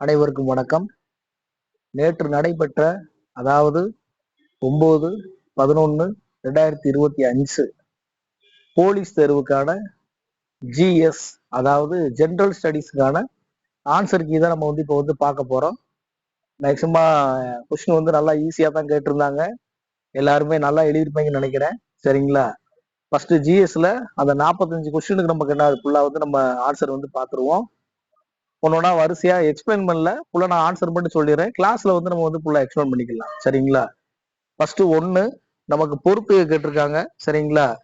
அனைவருக்கும் வணக்கம். நேற்று நடைபெற்ற அதாவது ஒன்பது பதினொன்று ரெண்டாயிரத்தி இருபத்தி அஞ்சு போலீஸ் தேர்வுக்கான ஜிஎஸ் அதாவது ஜென்ரல் ஸ்டடீஸுக்கான ஆன்சர் கீ தான் நம்ம வந்து இப்போ வந்து பார்க்க போகிறோம் மேக்சிமம் கொஸ்டின் வந்து நல்லா ஈஸியாக தான் கேட்டிருந்தாங்க. எல்லாருமே நல்லா எழுதியிருப்பீங்கன்னு நினைக்கிறேன். சரிங்களா? ஃபர்ஸ்ட் ஜிஎஸ்ல அந்த நாற்பத்தஞ்சு கொஸ்டினுக்கு நமக்கு என்ன ஃபுல்லாக வந்து நம்ம ஆன்சர் வந்து பார்த்துருவோம். ஒன்னொன்னா வரிசையா எக்ஸ்பிளைன் பண்ணல. ஃபுல்லா நான் ஆன்சர் பண்ணி சொல்லிடுறேன். கிளாஸ்ல வந்து நம்ம வந்து ஃபுல்லா எக்ஸ்பிளைன் பண்ணிக்கலாம். சரிங்களா? ஃபர்ஸ்ட் ஒன்னு நமக்கு பொறுப்பு கேட்டிருக்காங்க. சரிங்களா?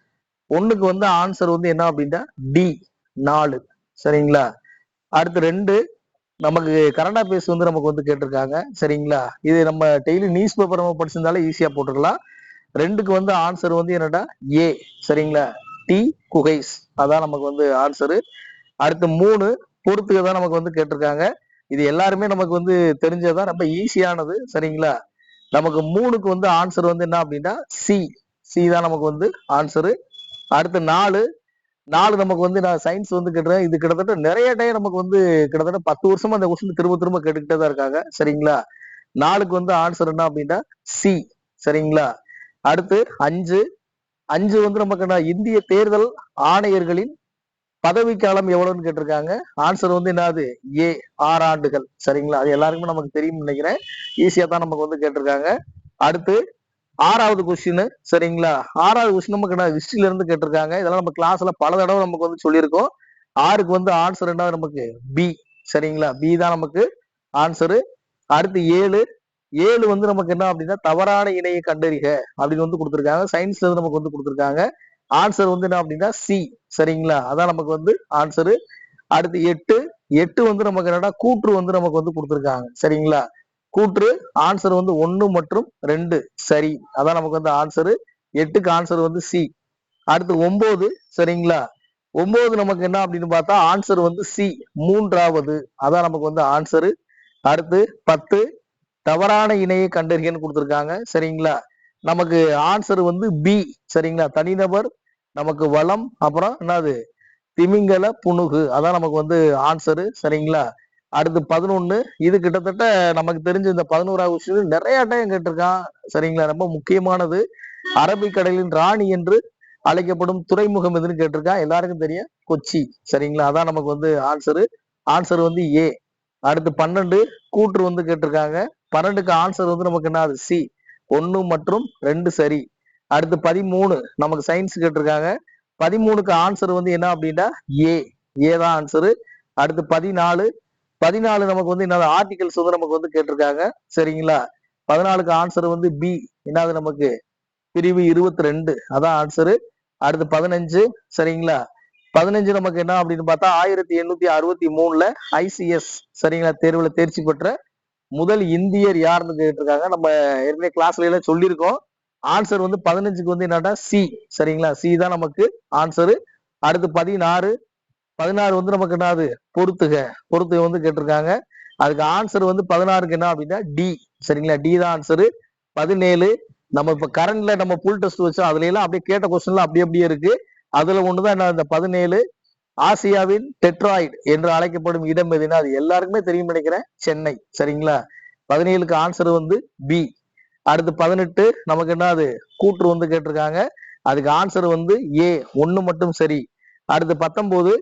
ஒண்ணுக்கு வந்து ஆன்சர் வந்து என்ன அப்படின்னா டி நாலு. சரிங்களா? அடுத்து ரெண்டு நமக்கு கரண்ட் அஃபேர்ஸ் வந்து நமக்கு வந்து கேட்டிருக்காங்க. சரிங்களா? இது நம்ம டெய்லி நியூஸ் பேப்பர் நம்ம படிச்சிருந்தாலே ஈஸியா போட்டுக்கலாம் ரெண்டுக்கு வந்து ஆன்சர் வந்து என்னடா? ஏ சரிங்களா? டி குகைஸ். அதான் நமக்கு வந்து ஆன்சரு அடுத்து மூணு பொறுத்துக்க தான் நமக்கு வந்து கேட்டிருக்காங்க. இது எல்லாருமே நமக்கு வந்து தெரிஞ்சதான் ரொம்ப ஈஸியானது. சரிங்களா? நமக்கு மூணுக்கு வந்து ஆன்சர் வந்து என்ன அப்படின்னா சி சி தான் நமக்கு வந்து ஆன்சரு அடுத்து நாலு. நாலு நமக்கு வந்து நான் சயின்ஸ் வந்து கேட்டுறேன் இது கிட்டத்தட்ட நிறைய டைம் நமக்கு வந்து கிட்டத்தட்ட பத்து வருஷமா அந்த கொஸ்டின் திரும்ப திரும்ப கேட்டுக்கிட்டே தான் இருக்காங்க. சரிங்களா? நாலுக்கு வந்து ஆன்சர் என்ன அப்படின்னா சி சரிங்களா? அடுத்து அஞ்சு. அஞ்சு வந்து நமக்கு இந்திய தேர்தல் ஆணையர்களின் பதவிக்காலம் எவ்வளவுன்னு கேட்டிருக்காங்க. ஆன்சர் வந்து என்னது? ஏ ஆறு ஆண்டுகள். சரிங்களா? அது எல்லாருக்குமே நமக்கு தெரியும் நினைக்கிறேன். ஈஸியா தான் நமக்கு வந்து கேட்டிருக்காங்க. அடுத்து ஆறாவது கொஸ்டின் சரிங்களா? ஆறாவது கொஸ்டின் நமக்கு என்ன? ஹிஸ்டரியில இருந்து கேட்டிருக்காங்க. இதெல்லாம் நம்ம கிளாஸ்ல பல தடவை நமக்கு வந்து சொல்லியிருக்கோம். ஆறுக்கு வந்து ஆன்சர் என்ன நமக்கு பி சரிங்களா? பி தான் நமக்கு ஆன்சரு அடுத்து ஏழு. ஏழு வந்து நமக்கு என்ன அப்படின்னா தவறான இணையை கண்டறிக அப்படின்னு வந்து கொடுத்துருக்காங்க. சயின்ஸ்ல இருந்து நமக்கு வந்து கொடுத்துருக்காங்க. ஆன்சர் வந்து என்ன அப்படின்னா சி சரிங்களா? அதான் நமக்கு வந்து ஆன்சரு அடுத்து எட்டு. எட்டு வந்து நமக்கு என்னன்னா கூற்று வந்து நமக்கு வந்து கொடுத்துருக்காங்க. சரிங்களா? கூற்று ஆன்சர் வந்து ஒன்னு மற்றும் ரெண்டு. சரி. அதான் நமக்கு வந்து ஆன்சரு எட்டுக்கு ஆன்சர் வந்து சி அடுத்து ஒன்பது சரிங்களா? ஒன்பது நமக்கு என்ன அப்படின்னு பார்த்தா ஆன்சர் வந்து சி மூன்றாவது. அதான் நமக்கு வந்து ஆன்சரு அடுத்து பத்து. தவறான இணையை கண்டறியன்னு கொடுத்துருக்காங்க. சரிங்களா? நமக்கு ஆன்சர் வந்து பி சரிங்களா? தனிநபர் நமக்கு வளம் அப்புறம் என்னது? திமிங்கல புணுகு அதான் நமக்கு வந்து ஆன்சரு சரிங்களா? அடுத்து பதினொன்று இது கிட்டத்தட்ட நமக்கு தெரிஞ்ச இந்த பதினோராவது விஷயம் நிறைய டைம் கேட்டிருக்கான் சரிங்களா? ரொம்ப முக்கியமானது. அரபிக்கடலின் ராணி என்று அழைக்கப்படும் துறைமுகம் எதுன்னு கேட்டிருக்கான். எல்லாருக்கும் தெரியும் கொச்சி சரிங்களா? அதான் நமக்கு வந்து ஆன்சரு ஆன்சர் வந்து ஏ அடுத்து பன்னெண்டு கூற்று வந்து கேட்டிருக்காங்க. பன்னெண்டுக்கு ஆன்சர் வந்து நமக்கு என்ன சி ஒன்னு மற்றும் ரெண்டு சரி. அடுத்து பதிமூணு. நமக்கு சயின்ஸ் கேட்டிருக்காங்க. பதிமூணுக்கு ஆன்சர் வந்து என்ன அப்படின்னா ஏ ஏ தான் ஆன்சரு அடுத்து பதினாலு. பதினாலு நமக்கு வந்து என்ன ஆர்டிகல்ஸ் வந்து நமக்கு வந்து கேட்டிருக்காங்க. சரிங்களா? பதினாலுக்கு ஆன்சர் வந்து பி என்னது நமக்கு? பிரிவு இருபத்தி ரெண்டு அதான் ஆன்சரு அடுத்து பதினஞ்சு. சரிங்களா? பதினஞ்சு நமக்கு என்ன அப்படின்னு பார்த்தா ஆயிரத்தி எண்ணூத்தி அறுபத்தி மூணுல ஐசிஎஸ் சரிங்களா? தேர்வுல தேர்ச்சி பெற்ற முதல் இந்தியர் யாருன்னு கேட்டிருக்காங்க. நம்ம ஏற்கனவே கிளாஸ்ல எல்லாம் சொல்லியிருக்கோம். ஆன்சர் வந்து பதினஞ்சுக்கு வந்து என்னன்னா சி சரிங்களா? சி தான் நமக்கு ஆன்சரு அடுத்து பதினாறு. பதினாறு வந்து நமக்கு என்னது? பொறுத்துக. பொறுத்துக வந்து கேட்டிருக்காங்க. அதுக்கு ஆன்சர் வந்து பதினாறுக்கு என்ன அப்படின்னா டி சரிங்களா? டி தான் ஆன்சரு பதினேழு. நம்ம இப்ப கரண்ட்ல நம்ம புல் டெஸ்ட் வச்சோம். அதுல எல்லாம் அப்படியே கேட்ட கொஸ்டின்லாம் அப்படியே அப்படியே இருக்கு. அதுல ஒண்ணுதான் என்ன? இந்த பதினேழு. ஆசியாவின் டெட்ராய்டு என்று அழைக்கப்படும் இடம் எதுனா அது எல்லாருக்குமே தெரியும் நினைக்கிறேன் சென்னை. சரிங்களா? பதினேழுக்கு ஆன்சர் வந்து பி அடுத்து பதினெட்டு நமக்கு என்ன அது? கூற்று வந்து கேட்டிருக்காங்க. அதுக்கு ஆன்சர் வந்து ஏ ஒன்று மட்டும் சரி. அடுத்து பத்தொம்போது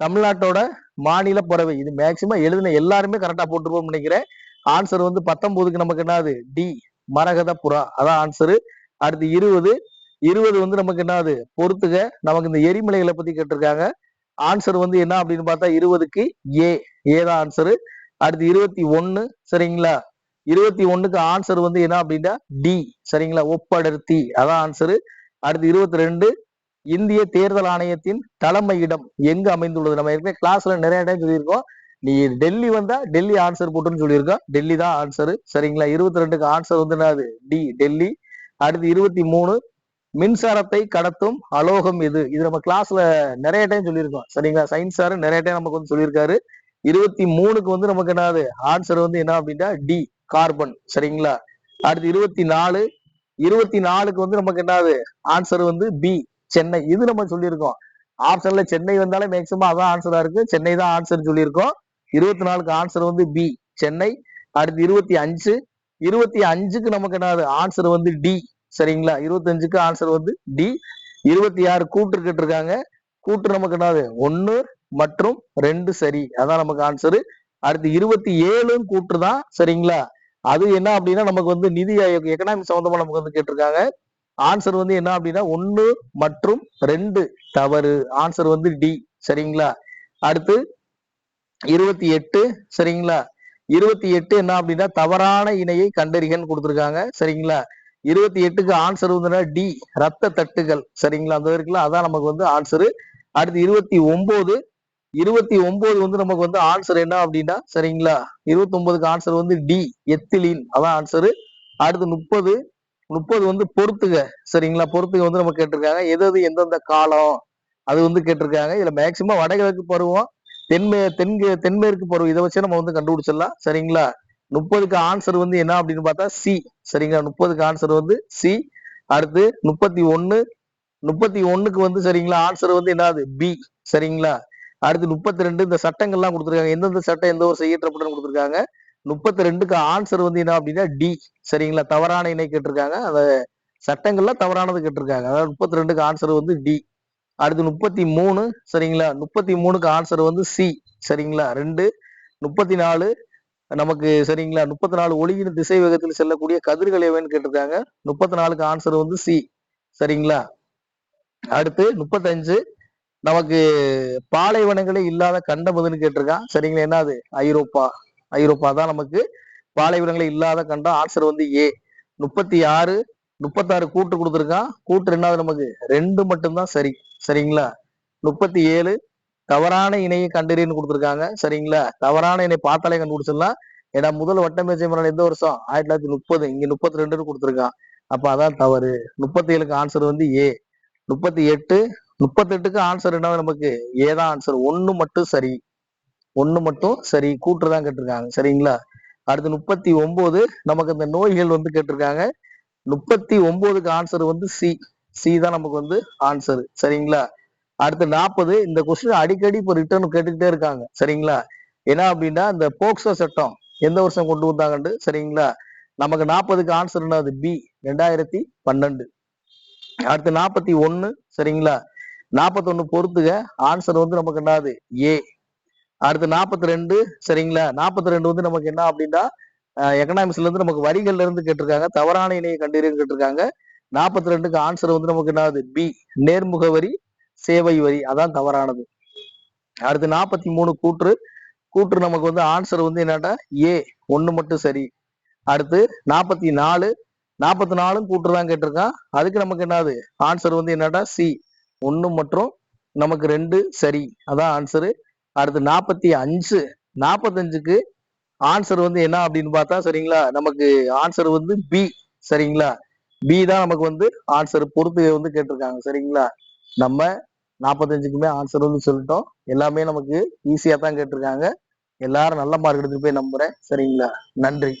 தமிழ்நாட்டோட மாநில பறவை. இது மேக்சிமம் எழுதின எல்லாருமே கரெக்டாக போட்டிருப்போம் நினைக்கிறேன். ஆன்சர் வந்து பத்தொம்போதுக்கு நமக்கு என்னது டி மரகத புறா அதான் ஆன்சரு அடுத்து இருபது இருபது வந்து நமக்கு என்னது பொறுத்துக. நமக்கு இந்த எரிமலைகளை பத்தி கேட்டிருக்காங்க. ஆன்சர் வந்து என்ன அப்படின்னு பார்த்தா இருபதுக்கு ஏ ஏ தான் ஆன்சரு அடுத்து இருபத்தி ஒன்னு சரிங்களா? இருபத்தி ஒண்ணுக்கு ஆன்சர் வந்து என்ன அப்படின்னா டி சரிங்களா? ஒப்படர்த்தி அதான் ஆன்சரு அடுத்து இருபத்தி ரெண்டு இந்திய தேர்தல் ஆணையத்தின் தலைமையிடம் எங்க அமைந்துள்ளது? நம்ம ஏற்கனவே கிளாஸ்ல நிறைய டைம் சொல்லியிருக்கோம். நீ டெல்லி வந்தா டெல்லி ஆன்சர் போட்டுன்னு சொல்லியிருக்கோம். டெல்லி தான் ஆன்சரு சரிங்களா? இருபத்தி ரெண்டுக்கு ஆன்சர் வந்து என்னது? டி டெல்லி. அடுத்து இருபத்தி மூணு மின்சாரத்தை கடத்தும் அலோகம் இது. இது நம்ம கிளாஸ்ல நிறைய டைம் சொல்லியிருக்கோம். சரிங்களா? சயின்ஸ் சார் நிறைய டைம் நமக்கு வந்து சொல்லியிருக்காரு. இருபத்தி மூணுக்கு வந்து நமக்கு என்னது? ஆன்சர் வந்து என்ன அப்படின்னா டி கார்பன் சரிங்களா? அடுத்து இருபத்தி நாலு. இருபத்தி நாலுக்கு வந்து நமக்கு என்னது? ஆன்சர் வந்து பி சென்னை. இது நம்ம சொல்லியிருக்கோம். ஆப்ஷன்ல சென்னை வந்தாலே மேக்சிமம் அதான் ஆன்சரா இருக்கு. சென்னை தான் ஆன்சர் சொல்லியிருக்கோம். இருபத்தி நாலுக்கு ஆன்சர் வந்து பி சென்னை. அடுத்து இருபத்தி அஞ்சு. இருபத்தி அஞ்சுக்கு நமக்கு என்னது? ஆன்சர் வந்து டி சரிங்களா? இருபத்தஞ்சுக்கு ஆன்சர் வந்து டி இருபத்தி ஆறு கூட்டு கேட்டிருக்காங்க. கூட்டு நமக்கு என்னது? ஒன்னு மற்றும் ரெண்டு சரி. அதான் நமக்கு ஆன்சரு அடுத்து இருபத்தி ஏழும் கூற்று தான் சரிங்களா? அது என்ன அப்படின்னா நமக்கு வந்து நிதி ஆயோக் எக்கனாமிக் சம்பந்தமா நமக்கு வந்து கேட்டிருக்காங்க. ஆன்சர் வந்து என்ன அப்படின்னா ஒன்னு மற்றும் ரெண்டு தவறு. ஆன்சர் வந்து டி சரிங்களா? அடுத்து இருபத்தி எட்டு சரிங்களா? இருபத்தி எட்டு என்ன அப்படின்னா தவறான இணையை கண்டறிகன்னு கொடுத்துருக்காங்க சரிங்களா? இருபத்தி எட்டுக்கு ஆன்சர் வந்து டி ரத்த தட்டுகள். சரிங்களா? அந்த இருக்குல்ல அதான் நமக்கு வந்து ஆன்சரு அடுத்து இருபத்தி ஒன்பது இருபத்தி ஒன்பது வந்து நமக்கு வந்து ஆன்சர் என்ன அப்படின்னா சரிங்களா? இருபத்தி ஒன்பதுக்கு ஆன்சர் வந்து டி எத்திலின். அதான் ஆன்சரு அடுத்து முப்பது முப்பது வந்து பொறுத்துக. சரிங்களா? பொறுத்துக வந்து நம்ம கேட்டிருக்காங்க. எது எது எந்தெந்த காலம்? அது வந்து கேட்டிருக்காங்க. இதுல மேக்சிமம் வடகிழக்கு பருவம் தென்மே தென்கு தென்மேற்கு பருவம் இதை வச்சு நம்ம வந்து கண்டுபிடிச்சிடலாம். சரிங்களா? முப்பதுக்கு ஆன்சர் வந்து என்ன அப்படின்னு பார்த்தா சி சரிங்களா? முப்பதுக்கு ஆன்சர் வந்து சி அடுத்து முப்பத்தி ஒன்னு முப்பத்தி ஒண்ணுக்கு வந்து சரிங்களா ஆன்சர் வந்து என்னது? பி சரிங்களா? அடுத்து முப்பத்தி ரெண்டு இந்த சட்டங்கள்லாம் கொடுத்துருக்காங்க. எந்தெந்த சட்டம் எந்த ஒரு செய்யற்றப்பட்டு கொடுத்துருக்காங்க. முப்பத்தி ரெண்டுக்கு ஆன்சர் வந்து என்ன அப்படின்னா டி சரிங்களா? தவறான இணை கேட்டிருக்காங்க. அந்த சட்டங்கள்ல தவறானது கேட்டிருக்காங்க. அதாவது முப்பத்தி ரெண்டுக்கு ஆன்சர் வந்து டி அடுத்து முப்பத்தி மூணு சரிங்களா? முப்பத்தி மூணுக்கு ஆன்சர் வந்து சி சரிங்களா? ரெண்டு முப்பத்தி நாலு நமக்கு சரிங்களா? முப்பத்தி நாலு ஒளியின் திசை வேகத்தில் செல்லக்கூடிய கதிர்கள் எவைன்னு கேட்டிருக்காங்க. முப்பத்தி நாலுக்கு ஆன்சர் வந்து சி சரிங்களா? அடுத்து முப்பத்தஞ்சு நமக்கு பாலைவனங்களே இல்லாத கண்டம் கேட்டிருக்கான். சரிங்களா? என்னது? ஐரோப்பா. ஐரோப்பா தான் நமக்கு பாலைவனங்களே இல்லாத கண்டம். ஆன்சர் வந்து ஏ முப்பத்தி ஆறு முப்பத்தாறு கூட்டு கொடுத்துருக்கான். கூட்டு என்னது நமக்கு ரெண்டு மட்டும்தான் சரி. சரிங்களா? முப்பத்தி ஏழு தவறான இணையை கண்டறின்னு கொடுத்துருக்காங்க. சரிங்களா? தவறான இணை பார்த்தாலே கண்டுபிடிச்சிடலாம். ஏன்னா முதல் வட்டமேஜை மரணம் எந்த வருஷம்? ஆயிரத்தி தொள்ளாயிரத்தி முப்பது. இங்க முப்பத்தி ரெண்டுன்னு கொடுத்துருக்கான். அப்ப அதான் தவறு. முப்பத்தி ஏழுக்கு ஆன்சர் வந்து ஏ முப்பத்தி எட்டு முப்பத்தெட்டுக்கு ஆன்சர் என்ன நமக்கு? ஏதான் ஆன்சர் ஒண்ணு மட்டும் சரி. ஒண்ணு மட்டும் சரி. கூட்டு தான் கேட்டிருக்காங்க. சரிங்களா? அடுத்து முப்பத்தி ஒன்பது நமக்கு இந்த நோய்கள் வந்து கேட்டிருக்காங்க. முப்பத்தி ஒன்பதுக்கு ஆன்சர் வந்து சி சி தான் நமக்கு வந்து ஆன்சர் சரிங்களா? அடுத்து நாற்பது இந்த கொஸ்டின் அடிக்கடி இப்போ ரிட்டர்ன் கேட்டுக்கிட்டே இருக்காங்க. சரிங்களா? ஏன்னா அப்படின்னா இந்த போக்சோ சட்டம் எந்த வருஷம் கொண்டு வந்தாங்கன்னு சரிங்களா? நமக்கு நாற்பதுக்கு ஆன்சர் என்னது பி ரெண்டாயிரத்தி பன்னெண்டு. அடுத்து நாற்பத்தி ஒன்னு சரிங்களா? நாற்பத்தொன்னு பொறுத்துக ஆன்சர் வந்து நமக்கு என்னது ஏ அடுத்து நாற்பத்தி ரெண்டு சரிங்களா? நாற்பத்தி ரெண்டு வந்து நமக்கு என்ன அப்படின்னா எக்கனாமிக்ஸ்ல இருந்து நமக்கு வரிகள்ல இருந்து கேட்டிருக்காங்க தவறான இணையை கண்டறியும் கேட்டிருக்காங்க. நாற்பத்தி ரெண்டுக்கு ஆன்சர் வந்து நமக்கு என்னது பி நேர்முக வரி சேவை வரி அதான் தவறானது. அடுத்து நாற்பத்தி மூணு கூற்று. கூற்று நமக்கு வந்து ஆன்சர் வந்து என்னட்டா ஏ ஒன்று மட்டும் சரி. அடுத்து நாற்பத்தி நாலு நாற்பத்தி நாலும் கூற்று தான் கேட்டிருக்கான். அதுக்கு நமக்கு என்னது? ஆன்சர் வந்து என்னடா? சி ஒன்று மற்றும் நமக்கு ரெண்டு சரி. அதான் ஆன்சரு அடுத்து நாற்பத்தி அஞ்சு நாற்பத்தஞ்சுக்கு ஆன்சர் வந்து என்ன அப்படின்னு பார்த்தா சரிங்களா? நமக்கு ஆன்சர் வந்து பி சரிங்களா? பி தான் நமக்கு வந்து ஆன்சர் பொறுத்து வந்து கேட்டிருக்காங்க. சரிங்களா? நம்ம நாற்பத்தஞ்சுக்குமே ஆன்சர் வந்து சொல்லிட்டோம். எல்லாமே நமக்கு ஈஸியா தான் கேட்டிருக்காங்க. எல்லாரும் நல்ல மார்க் எடுத்துட்டு போய் நம்புறேன். சரிங்களா? நன்றி.